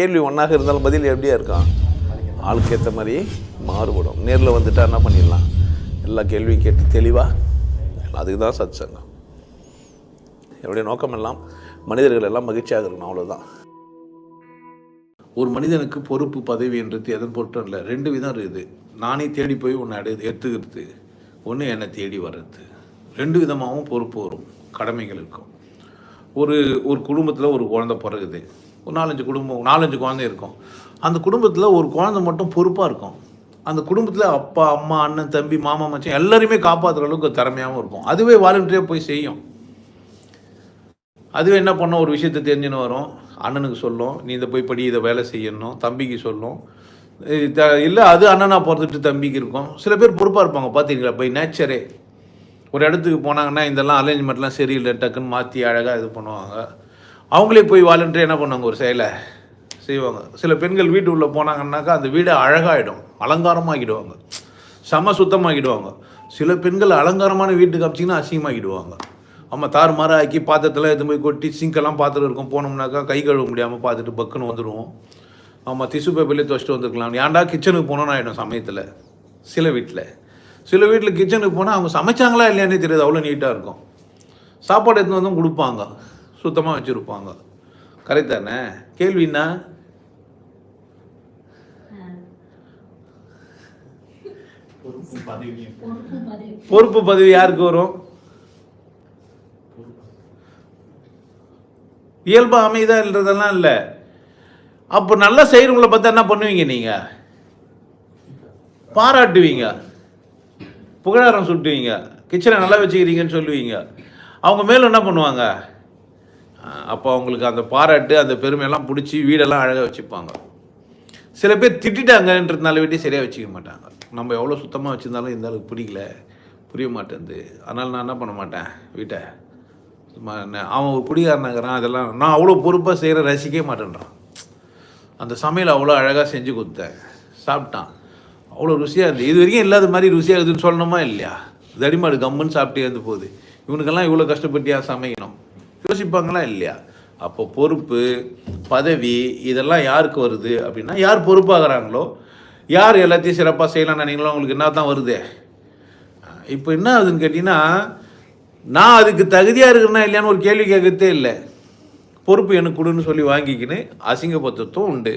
கேள்வி ஒன்றாக இருந்தாலும் பதில் எப்படியா இருக்கான் ஆளுக்கு ஏற்ற மாதிரி மாறுபடும். நேரில் வந்துட்டா என்ன பண்ணிடலாம்? எல்லா கேள்வியும் கேட்டு தெளிவாக அதுக்கு தான் சத் சங்கம் என்னுடைய நோக்கம் எல்லாம் மனிதர்கள் எல்லாம் மகிழ்ச்சியாக இருக்கணும் அவ்வளோதான் ஒரு மனிதனுக்கு பொறுப்பு பதவி என்றது எதன் பொருட்டும் இல்லை. ரெண்டு விதம் இருக்குது. நானே தேடி போய் உன்னை அடை எடுத்துக்கிறது ஒன்று என்னை தேடி வர்றது. ரெண்டு விதமாகவும் பொறுப்பு வரும். கடமைகள் இருக்கும். ஒரு ஒரு குடும்பத்தில் ஒரு குழந்த பிறகுது ஒரு நாலஞ்சு குடும்பம் நாலஞ்சு குழந்தை இருக்கும். அந்த குடும்பத்தில் ஒரு குழந்தை மட்டும் பொறுப்பாக இருக்கும். அந்த குடும்பத்தில் அப்பா அம்மா அண்ணன் தம்பி மாமா மச்சான் எல்லாரையுமே காப்பாற்றுற அளவுக்கு திறமையாகவும் இருக்கும். அதுவே வாலண்டியாக போய் செய்யும். அதுவே என்ன பண்ணோம்? ஒரு விஷயத்தை தெரிஞ்சுன்னு வரும். அண்ணனுக்கு சொல்லும். நீ இதை போய் படி இதை வேலை செய்யணும். தம்பிக்கு சொல்லும். இல்லை அது அண்ணனாக பிறந்துட்டு தம்பிக்கு இருக்கும். சில பேர் பொறுப்பாக இருப்பாங்க. பார்த்தீங்களா பை நேச்சரே ஒரு இடத்துக்கு போனாங்கன்னா இதெல்லாம் அரேஞ்ச்மெண்ட்லாம் சரியில்லை டக்குன்னு மாற்றி அழகாக இது பண்ணுவாங்க. அவங்களே போய் வாலண்டியர் என்ன பண்ணுவாங்க ஒரு செயலை செய்வாங்க. சில பெண்கள் வீட்டு உள்ளே போனாங்கன்னாக்கா அந்த வீடு அழகாகிடும் அலங்காரமாகிடுவாங்க. செம சுத்தமாகிடுவாங்க. சில பெண்கள் அலங்காரமான வீட்டுக்கு காமிச்சிங்கன்னா அசிங்கமாகிடுவாங்க. அம்மா தார் மாற ஆக்கி பாத்திரத்தில் எது போய் கொட்டி சிங்கெல்லாம் பாத்திரம் இருக்கும். போனோம்னாக்கா கை கழுவ முடியாமல் பார்த்துட்டு பக்குன்னு வந்துடுவோம் ஆமாம் திசு பேப்பர்லேயே துவச்சிட்டு வந்துருக்கலாம். ஏன்டா கிச்சனுக்கு போனோன்னு ஆகிடும் சமயத்தில் சில வீட்டில் சில வீட்டில் கிச்சனுக்கு போனால் அவங்க சமைச்சாங்களா இல்லையானே தெரியாது. அவ்வளோ நீட்டாக இருக்கும். சாப்பாடு எடுத்துன்னு வந்தும் கொடுப்பாங்க. சுத்தமாக வச்சுருப்பாங்க. கரெக்ட் தானே? கேள்வி என்ன? பொறுப்பு பதவி யாருக்கு வரும்? இயல்பாக அமைதான்றதெல்லாம் இல்லை. அப்போ நல்லா செய்கிறவங்கள பார்த்தா என்ன பண்ணுவீங்க நீங்கள் பாராட்டுவீங்க. புகழாரம் சுட்டுவீங்க. கிச்சனை நல்லா வச்சுக்கிறீங்கன்னு சொல்லுவீங்க. அவங்க மேலும் என்ன பண்ணுவாங்க? அப்போ அவங்களுக்கு அந்த பாராட்டு அந்த பெருமையெல்லாம் பிடிச்சி வீடெல்லாம் அழகாக வச்சுப்பாங்க. சில பேர் திட்டாங்கன்றதுனால வீட்டையும் சரியாக வச்சுக்க மாட்டாங்க. நம்ம எவ்வளோ சுத்தமாக வச்சுருந்தாலும் இந்த அளவுக்கு பிடிக்கல. புரிய மாட்டேங்குது. அதனால் நான் என்ன பண்ண மாட்டேன்? வீட்டை. சும்மா என்ன- அவன் ஒரு குடிகாரனாகிறான் அதெல்லாம் நான் அவ்வளோ பொறுப்பாக செய்கிற ரசிக்கவே மாட்டேன்றான். அந்த சமையல் அவ்வளோ அழகாக செஞ்சு கொடுத்தேன். சாப்பிட்டான். அவ்வளோ ருசியாக இருந்தது இது வரைக்கும் இல்லாத மாதிரி ருசியாக இருக்குதுன்னு சொல்லணுமா இல்லையா? தடிமாடு கம்முன்னு சாப்பிட்டே இருந்து போகுது. இவனுக்கெல்லாம் இவ்வளோ கஷ்டப்பட்டியா சமைக்கணும்? யோசிப்பாங்களா இல்லையா? அப்போ பொறுப்பு பதவி இதெல்லாம் யாருக்கு வருது அப்படின்னா யார் பொறுப்பாகிறாங்களோ யார் எல்லாத்தையும் சிறப்பாக செய்யலாம்னு நினைங்களோ அவங்களுக்கு என்ன தான் வருது? இப்போ என்ன ஆகுதுன்னு கேட்டிங்கன்னா நான் அதுக்கு தகுதியாக இருக்கிறேன்னா இல்லையான்னு ஒரு கேள்வி கேட்கறதே இல்லை. பொறுப்பு எனக்கு கொடுன்னு சொல்லி வாங்கிக்கின்னு பத்திரத்தும் உண்டு.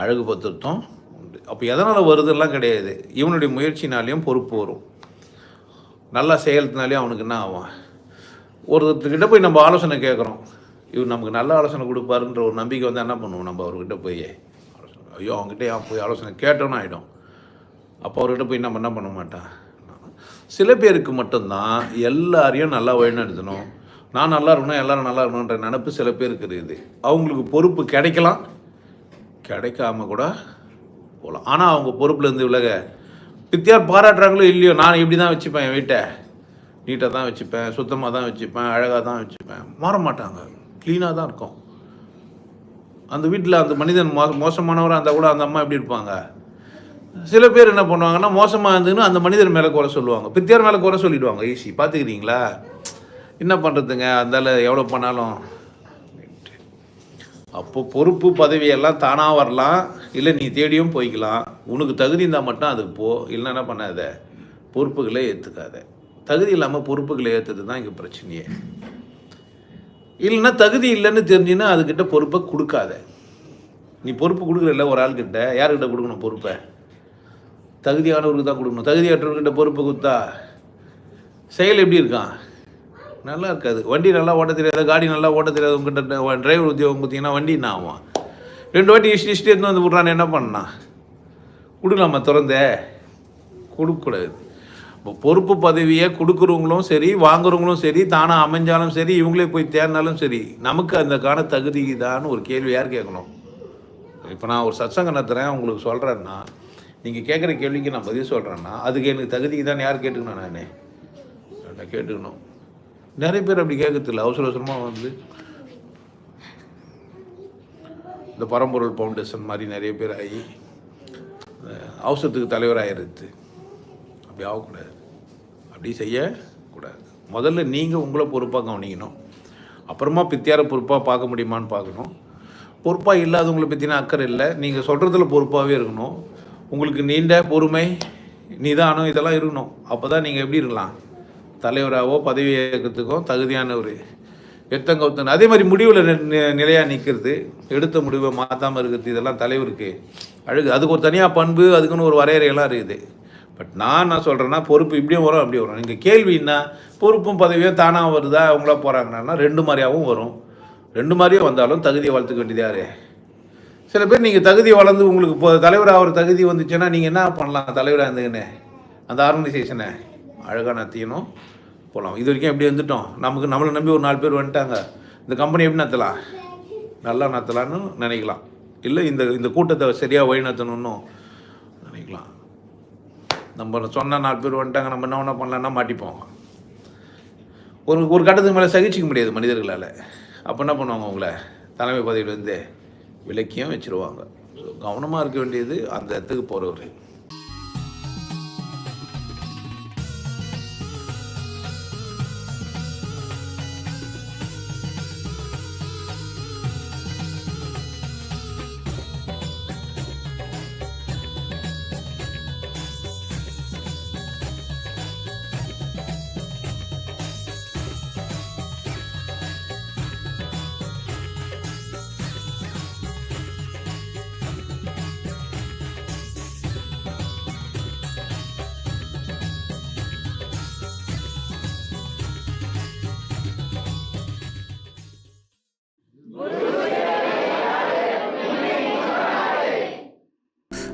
அழகு பத்திரத்தும் உண்டு அப்போ எதனால் வருதெல்லாம் கிடையாது. இவனுடைய முயற்சினாலையும் பொறுப்பு வரும். நல்லா செய்யறதுனாலையும் அவனுக்கு என்ன ஆகும்? ஒருத்தர்கிட்ட போய் நம்ம ஆலோசனை கேட்குறோம். இவர் நமக்கு நல்ல ஆலோசனை கொடுப்பாருன்ற ஒரு நம்பிக்கை வந்தால் என்ன பண்ணுவோம் நம்ம அவர்கிட்ட போய்? ஆலோசனை ஐயோ அவங்ககிட்ட ஏன் போய் ஆலோசனை கேட்டோன்னு ஆகிடும் அப்போ அவர்கிட்ட போய் நம்ம என்ன பண்ண மாட்டான் சில பேருக்கு மட்டும்தான் எல்லாரையும் நல்லா வழிநடத்தணும். நான் நல்லா இருக்கணும் எல்லோரும் நல்லா இருக்கணுன்ற நினப்பு சில பேருக்கு இருக்குது. அவங்களுக்கு பொறுப்பு கிடைக்கலாம். கிடைக்காம கூட போகலாம் ஆனால் அவங்க பொறுப்புலேருந்து விலக. பித்தியார் பாராட்டுறாங்களோ இல்லையோ நான் இப்படி தான் வச்சுப்பேன் என் வீட்டை. நீட்டாக தான் வச்சுப்பேன் சுத்தமாக தான் வச்சுப்பேன் அழகாக தான் வச்சுப்பேன். மாற மாட்டாங்க க்ளீனாக தான் இருக்கும். அந்த வீட்டில் அந்த மனிதன் மோ மோசமானவராக இருந்தால் கூட அந்த அம்மா எப்படி இருப்பாங்க? சில பேர் என்ன பண்ணுவாங்கன்னா மோசமாக இருந்துன்னு அந்த மனிதர் மேலே குறை சொல்லுவாங்க. பித்தியார் மேலே குறை சொல்லிடுவாங்க. ஈஸி பார்த்துக்கிறீங்களா என்ன பண்ணுறதுங்க அந்தால எவ்வளோ பண்ணாலும். அப்போ பொறுப்பு பதவியெல்லாம் தானாக வரலாம். இல்லை நீ தேடியும் போய்க்கலாம். உனக்கு தகுதி இருந்தால் மட்டும் அதுக்கு போ. இல்லைன்னா என்ன பண்ணாத? பொறுப்புகளை ஏற்றுக்காத தகுதி இல்லாமல் பொறுப்புகளை ஏற்றுறது தான் இங்கே பிரச்சனையே. இல்லைன்னா தகுதி இல்லைன்னு தெரிஞ்சுன்னா அதுக்கிட்ட பொறுப்பை கொடுக்காத. நீ பொறுப்பு கொடுக்குறல்ல ஒரு ஆள்கிட்ட. யாருக்கிட்ட கொடுக்கணும் பொறுப்பை? தகுதியானவருக்கு தான் கொடுக்கணும். தகுதியற்றவர்கிட்ட பொறுப்பு கொடுத்தா செயல் எப்படி இருக்கான்? நல்லா இருக்காது வண்டி நல்லா ஓட்ட தெரியாத காடி நல்லா ஓட்ட தெரியாது. உங்ககிட்ட டிரைவர் உத்தியோகம் பார்த்தீங்கன்னா வண்டி என்ன ஆகும் ரெண்டு வாட்டி இஷ்டி இஷ்டி எடுத்து வந்து விட்றான்னு என்ன பண்ணான் கொடுக்கலாமா திறந்தே? கொடுக்கக்கூடாது. இப்போ பொறுப்பு பதவியை கொடுக்குறவங்களும் சரி வாங்குறவங்களும் சரி தானாக அமைஞ்சாலும் சரி இவங்களே போய் தேர்னாலும் சரி நமக்கு அந்த காண தகுதி தான்னு ஒரு கேள்வி யார் கேட்கணும்? இப்போ நான் ஒரு சத்சங்கம் நடத்துகிறேன் உங்களுக்கு சொல்கிறேன்னா நீங்கள் கேட்குற கேள்விக்கு நான் பதில் சொல்கிறேன்னா அதுக்கு எனக்கு தகுதிக்கு தான் யார் கேட்டுக்கணும் நான்? நான் கேட்டுக்கணும். நிறைய பேர் அப்படி கேட்கறதில்ல. அவசர அவசரமாக வந்து இந்த பரம்பொருள் ஃபவுண்டேஷன் மாதிரி நிறைய பேர் ஆகி அவசரத்துக்கு தலைவராகிருது அப்படி ஆகக்கூடாது. அப்படி செய்யக்கூடாது. முதல்ல நீங்கள் உங்களை பொறுப்பாக கவனிக்கணும். அப்புறமா பித்தியார பொறுப்பாக பார்க்க முடியுமான்னு பார்க்கணும். பொறுப்பாக இல்லாதவங்களை பற்றின அக்கறை இல்லை. நீங்கள் சொல்கிறதுல பொறுப்பாகவே இருக்கணும். உங்களுக்கு நீண்ட பொறுமை நிதானம் இதெல்லாம் இருக்கணும். அப்போ தான் நீங்கள் எப்படி இருக்கலாம்? தலைவராகவோ பதவி ஏற்கிறதுக்கோ தகுதியானவர். எத்தங்கவுத்தன் அதே மாதிரி முடிவில் நிலையாக நிற்கிறது எடுத்த முடிவை மாற்றாமல் இருக்கிறது இதெல்லாம் தலைவருக்கு அழகு. அதுக்கு ஒரு தனியாக பண்பு அதுக்குன்னு ஒரு வரையறையெல்லாம் இருக்குது. பட் நான் நான் சொல்கிறேன்னா பொறுப்பு இப்படியும் வரும் அப்படியும் வரும். நீங்கள் கேள்வி என்ன? பொறுப்பும் பதவியும் தானாக வருதா? அவங்களா போகிறாங்கன்னா ரெண்டு மாதிரியாகவும் வரும். ரெண்டு மாதிரியும் வந்தாலும் தகுதியை வளர்த்துக்க வேண்டியது யாரு? சில பேர் நீங்கள் தகுதி வளர்ந்து உங்களுக்கு இப்போ தலைவர் ஆகிற தகுதி வந்துச்சுன்னா நீங்கள் என்ன பண்ணலாம் தலைவராக இருந்துங்கன்னு அந்த ஆர்கனைசேஷனை அழகாக நடத்திக்கணும் போகலாம் இது வரைக்கும் எப்படி வந்துட்டோம் நமக்கு நம்மளை நம்பி ஒரு நாலு பேர் வந்துட்டாங்க. இந்த கம்பெனி எப்படி நடத்தலாம்? நல்லா நடத்தலான்னு நினைக்கலாம். இல்லை இந்த இந்த கூட்டத்தை சரியாக வழிநடத்தணும்னு நினைக்கலாம். நம்ம சொன்ன நாலு பேர் வந்துட்டாங்க. நம்ம என்ன ஒன்றா பண்ணலான்னா மாட்டிப்போம். ஒரு ஒரு கட்டத்துக்கு மேலே சகிச்சிக்க முடியாது மனிதர்களால். அப்போ என்ன பண்ணுவாங்க உங்களை? தலைமை பதவியிலேருந்து விலக்கியும் வச்சுருவாங்க. கவனமாக இருக்க வேண்டியது அந்த இடத்துக்கு போகிறவர்